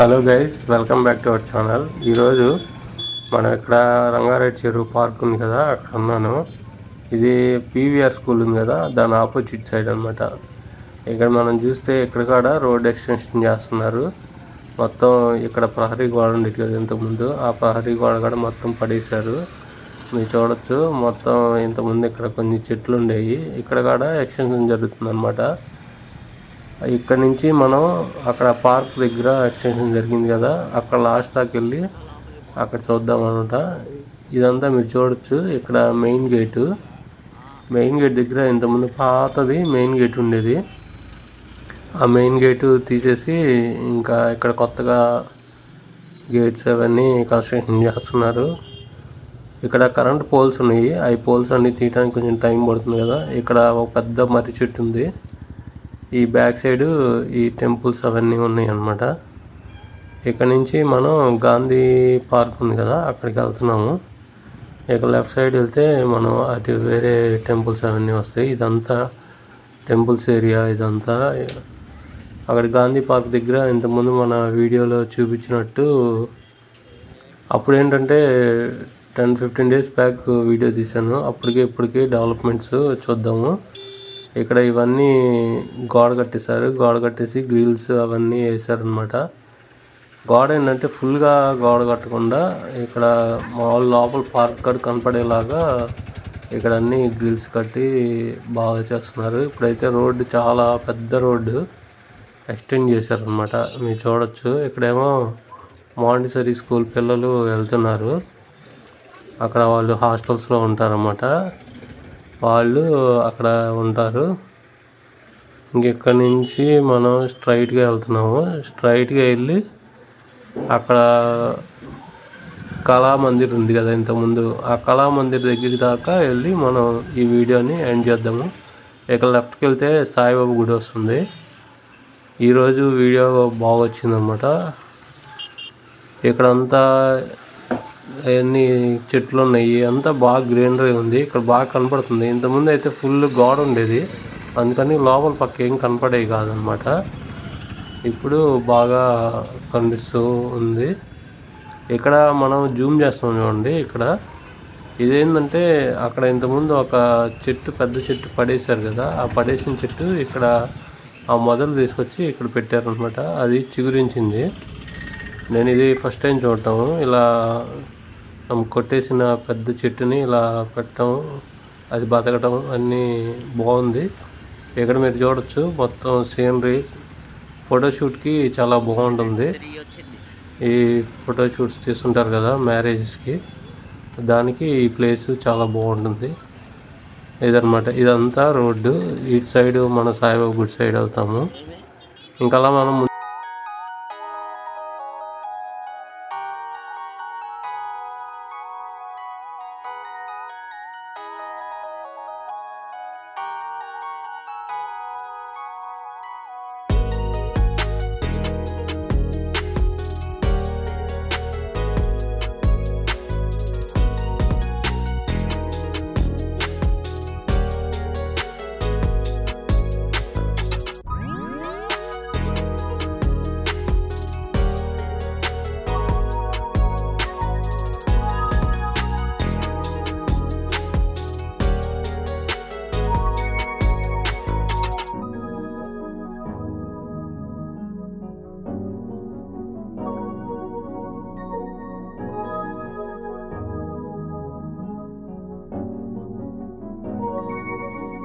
Hello guys welcome back to our channel. ఈరోజు మనం ఇక్కడ రంగారెడ్డి చెరువు పార్క్ ఉంది కదా అక్కడ ఉన్నాను. ఇది పీవీఆర్ స్కూల్ ఉంది కదా దాని ఆపోజిట్ సైడ్ అనమాట ఇక్కడ మనం చూస్తే ఇక్కడ కూడా రోడ్ ఎక్స్టెన్షన్ చేస్తున్నారు. మొత్తం ఇక్కడ ప్రహరీ గోడ ఉండేది కదా ఇంతకుముందు ఆ ప్రహరీ గోడ కూడా మొత్తం పడేశారు. మీరు చూడొచ్చు మొత్తం ఇంతకుముందు ఇక్కడ కొన్ని చెట్లు ఉండేవి. ఇక్కడ కూడా ఎక్స్టెన్షన్ జరుగుతుంది అనమాట ఇక్కడ నుంచి మనం అక్కడ పార్క్ దగ్గర ఎక్స్టెన్షన్ జరిగింది కదా అక్కడ లాస్ట్ దాకా వెళ్ళి అక్కడ చూద్దాం అనమాట ఇదంతా మీరు చూడొచ్చు ఇక్కడ మెయిన్ గేటు. మెయిన్ గేట్ దగ్గర ఇంతకుముందు పాతది మెయిన్ గేట్ ఉండేది. ఆ మెయిన్ గేటు తీసేసి ఇంకా ఇక్కడ కొత్తగా గేట్స్ అవన్నీ కన్స్ట్రక్షన్ చేస్తున్నారు. ఇక్కడ కరెంట్ పోల్స్ ఉన్నాయి. ఆ పోల్స్ అన్నీ తీయడానికి కొంచెం టైం పడుతుంది కదా. ఇక్కడ ఒక పెద్ద మర్రి చెట్టు ఉంది. ఈ బ్యాక్ సైడ్ ఈ టెంపుల్స్ అవన్నీ ఉన్నాయి అన్నమాట ఇక్కడ నుంచి మనం గాంధీ పార్క్ ఉంది కదా అక్కడికి వెళ్తున్నాము. ఇక లెఫ్ట్ సైడ్ వెళ్తే మనం అటు వేరే టెంపుల్స్ అవన్నీ వస్తాయి. ఇదంతా టెంపుల్స్ ఏరియా ఇదంతా అక్కడ గాంధీ పార్క్ దగ్గర ఇంతకుముందు మన వీడియోలో చూపించినట్టు అప్పుడు ఏంటంటే ten fifteen days back video తీశాను. అప్పటికే ఇప్పటికే డెవలప్మెంట్స్ చూద్దాము. ఇక్కడ ఇవన్నీ గోడ కట్టేశారు. గోడ కట్టేసి గ్రిల్స్ అవన్నీ వేసారనమాట గోడ ఏంటంటే ఫుల్గా గోడ కట్టకుండా ఇక్కడ మామూలు లోపల పార్క్ కాడ కనపడేలాగా ఇక్కడ అన్ని గ్రిల్స్ కట్టి బాగా చేస్తున్నారు. ఇప్పుడైతే రోడ్డు చాలా పెద్ద రోడ్డు. ఎక్స్టెండ్ చేశారనమాట మీరు చూడొచ్చు. ఇక్కడేమో మాండిసరీ స్కూల్ పిల్లలు వెళ్తున్నారు. అక్కడ వాళ్ళు హాస్టల్స్లో ఉంటారన్నమాట. వాళ్ళు అక్కడ ఉంటారు. ఇంకెక్కడి నుంచి మనం స్ట్రైట్గా వెళ్తున్నాము స్ట్రైట్గా వెళ్ళి అక్కడ కళామందిర్ ఉంది కదా ఇంతకుముందు. ఆ కళామందిర్ దగ్గర దాకా వెళ్ళి మనం ఈ వీడియోని ఎండ్ చేద్దాము. ఇక్కడ లెఫ్ట్కి వెళ్తే సాయిబాబు గుడి వస్తుంది. ఈరోజు వీడియో బాగా వచ్చిందన్నమాట. ఇక్కడంతా అవన్నీ చెట్లు ఉన్నాయి అంతా బాగా గ్రీనరీ ఉంది ఇక్కడ బాగా కనపడుతుంది. ఇంతకుముందు అయితే ఫుల్ గోడ ఉండేది అందుకని లోపల పక్క ఏం కనపడేవి కాదనమాట. ఇప్పుడు బాగా కనిపిస్తూ ఉంది. ఇక్కడ మనం జూమ్ చేస్తాం చూడండి ఇక్కడ. ఇదేంటంటే అక్కడ ఇంతకుముందు ఒక చెట్టు పెద్ద చెట్టు పడేశారు కదా ఆ పడేసిన చెట్టు ఇక్కడ ఆ మొదలు తీసుకొచ్చి ఇక్కడ పెట్టారనమాట. అది చిగురించింది. నేను ఇది ఫస్ట్ టైం చూడటం. ఇలా మనం కొట్టేసిన పెద్ద చెట్టుని ఇలా పెట్టడం అది బతకటం అన్నీ బాగుంది. ఇక్కడ మీరు చూడొచ్చు మొత్తం సీనరీ ఫోటోషూట్కి చాలా బాగుంటుంది. ఈ ఫోటోషూట్స్ తీసుకుంటారు కదా మ్యారేజెస్కి దానికి ఈ ప్లేస్ చాలా బాగుంటుంది. ఇదనమాట ఇదంతా రోడ్డు. ఇటు సైడ్ మన సాయిబాబు గుడి సైడ్ అవుతాము ఇంకా అలా మనం